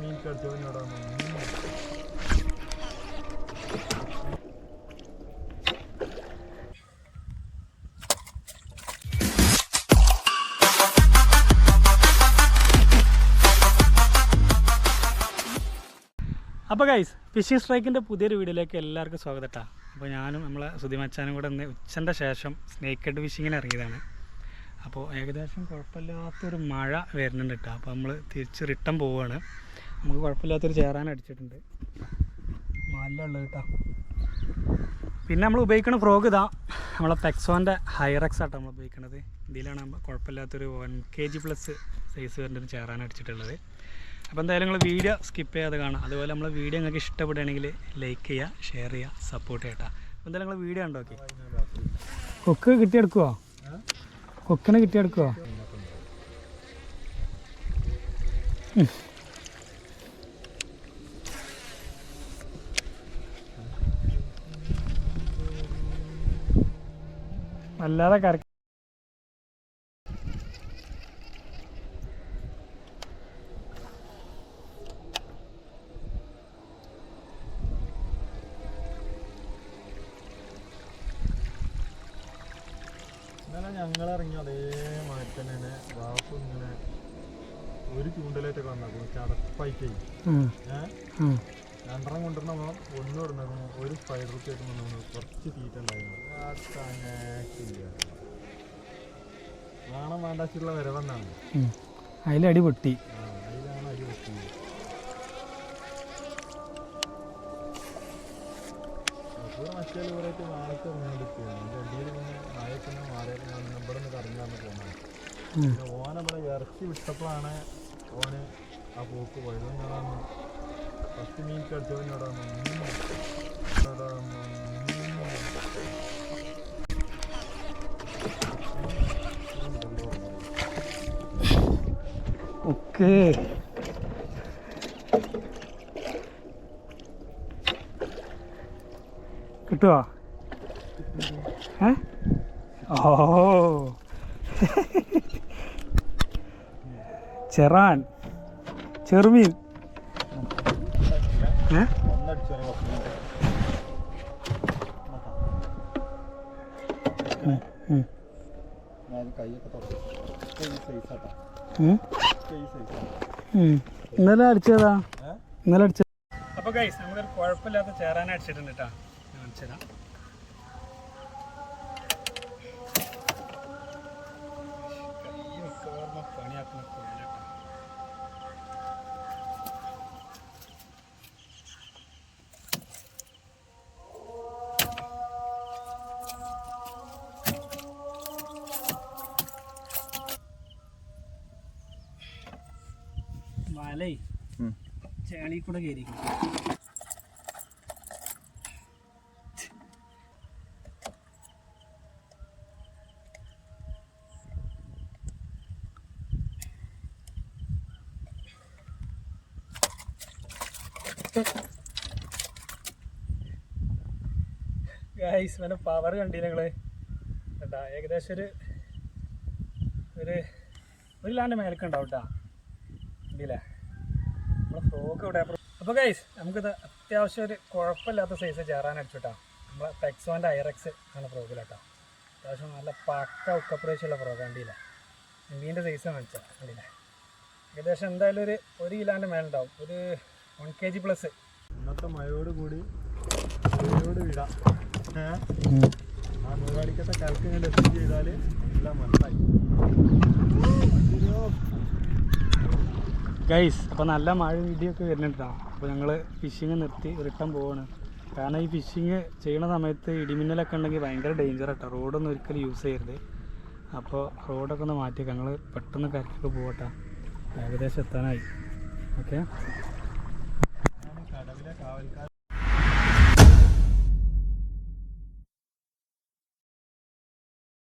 മീൻ കടിച്ചവനോടാ അപ്പോൾ guys phishing സ്ട്രൈക്കിന്റെ പുതിയൊരു വീഡിയോയിലേക്ക് എല്ലാവർക്കും സ്വാഗതം കേട്ടോ അപ്പോൾ ഞാനും നമ്മളെ സുധിമച്ചാനും കൂടെ ഇന്ന് ഉച്ചന്റെ ശേഷം സ്നേക്കഡ് ഫിഷിങ്ങിന് ഇറങ്ങിയതാണ്. അപ്പോൾ ഏകദേശം കുഴപ്പമില്ലാത്തൊരു മഴ വരുന്നുണ്ട് കേട്ടോ അപ്പോൾ നമ്മൾ തിരിച്ച് റിട്ടേൺ പോവുകയാണ് നമുക്ക് കുഴപ്പമില്ലാത്തൊരു ചേറാൻ അടിച്ചിട്ടുണ്ട്. നല്ലുള്ളത് കേട്ടോ. പിന്നെ നമ്മൾ ഉപയോഗിക്കുന്ന ഫ്രോഗ് ഇതാ നമ്മളെ പെക്സോന്റെ ഹൈറക്സ് ആട്ടോ നമ്മൾ ഉപയോഗിക്കുന്നത്. ഇതിലാണ് നമ്മൾ കുഴപ്പമില്ലാത്തൊരു one K G plus size വരുന്ന ഒരു ചേറാൻ അടിച്ചിട്ടുള്ളത്. അപ്പോൾ എന്തായാലും നിങ്ങൾ വീഡിയോ സ്കിപ്പ് ചെയ്യാതെ കാണാം അതുപോലെ നമ്മൾ വീഡിയോ നിങ്ങൾക്ക് ഇഷ്ടപ്പെടുകയാണെങ്കിൽ ലൈക്ക് ചെയ്യുക ഷെയർ ചെയ്യുക സപ്പോർട്ട് ചെയ്യട്ടോ അപ്പോൾ എന്തായാലും നിങ്ങൾ വീഡിയോ ഉണ്ടോ ഓക്കെ കൊക്ക് കിട്ടിയെടുക്കുവോ? കൊക്കിനെ കിട്ടിയെടുക്കുവോ? വല്ലാതെ കറക്റ്റ് ഞങ്ങൾ ഇറങ്ങി അതേ മാറ്റി തന്നെയാണ്. ബാപ്പു ഇങ്ങനെ ഒരു ചൂണ്ടലായിട്ടൊക്കെ വന്നു ചടപ്പായിട്ടേ ഉം, ഏഹ് രണ്ടെണ്ണം നമ്മൾ ഒന്ന് ഇടുന്നേക്കണോ ഒരു സ്പൈഡർ കേട്ട് വന്നു കുറച്ച് തീറ്റ ഉണ്ടായിരുന്നു. നാണം വേണ്ടാച്ചുള്ള വരവെന്നാണ്. അതിലടി പൊട്ടി. അതിലാണ് അടി പൊട്ടി മറ്റേ ലോറായിട്ട് നാളത്തെ ഇറങ്ങിയിരിക്കുകയാണ് എന്റെ അടിയിൽ പിന്നെ മഴയൊക്കെ ഒന്ന് മാറിയൊക്കെ ഞാൻ ഇവിടെ നിന്ന് കറങ്ങാന്ന് പോകുന്നത് ഓനെ നമ്മളെ ഇറച്ചി വിട്ടപ്പോഴാണ് ഓന് ആ പോക്ക് പോയത്. ഫസ്റ്റ് മീൻ കടിച്ചവനോടാണ് ഓക്കേ കിട്ടുവോ? ഏ? ഓ. ചെറാൻ. ചെറുമീൻ. ഇന്നലെ അടിച്ചതാ? ഇന്നലെ അടിച്ച അപ്പൊ ഗൈസ് നമുക്കൊരു കുഴപ്പമില്ലാത്ത ചേരാൻ അടിച്ചിട്ടുണ്ട് കേട്ടോ കാണിച്ചുതരാം വലേ. ചേളി കൂടെ കയറി ഗൈസ് പിന്നെ പവർ കണ്ടില്ല നിങ്ങൾ? കേട്ടാ ഏകദേശം ഒരു ഒരു ഒരു ലാൻഡ് മേലക്കുണ്ടാവും കേട്ടാ കണ്ടില്ലേ നമ്മുടെ ഫ്രോക്ക് ഇവിടെ അപ്പോൾ ഗൈസ് നമുക്കിത് അത്യാവശ്യം ഒരു കുഴപ്പമില്ലാത്ത സൈസ് ചേറാൻ അടിച്ചുട്ടാ. നമ്മളെ ടെക്സോന്റെ ഐറക്സ് ആണ് ഫ്രോക്കിലാട്ടോ അത്യാവശ്യം നല്ല പക്ക ഉക്കപ്രേശുള്ള ഫ്രോക്ക് കണ്ടില്ലേ? മീന്റെ സൈസ് കാണിച്ചാൽ കണ്ടില്ലേ? ഏകദേശം എന്തായാലും ഒരു ഒരു കിലോന്റെ മേലുണ്ടാവും ഒരു വൺ കെ ജി പ്ലസ് ഇന്നത്തെ മഴയോട് കൂടി മഴയോട് വിടാം. ആ മൂവാടിക്കത്തെ കലക്ക് ഇങ്ങനെ എത്തി ചെയ്താൽ എല്ലാം മനസ്സായി ഗൈസ് അപ്പോൾ നല്ല മഴ ഇടിയൊക്കെ വരുന്നുണ്ടാണ് അപ്പോൾ ഞങ്ങൾ ഫിഷിങ് നിർത്തി റിട്ടേൺ പോവാണ്. കാരണം ഈ ഫിഷിങ് ചെയ്യണ സമയത്ത് ഇടിമിന്നലൊക്കെ ഉണ്ടെങ്കിൽ ഭയങ്കര ഡേഞ്ചർ ആട്ടോ. റോഡൊന്നും ഒരിക്കലും യൂസ് ചെയ്യരുത്. അപ്പോൾ റോഡൊക്കെ ഒന്ന് മാറ്റിയൊക്കെ. ഞങ്ങൾ പെട്ടെന്ന് കരക്കൊക്കെ പോകട്ടെ ഏകദേശം എത്താനായി. ഓക്കെ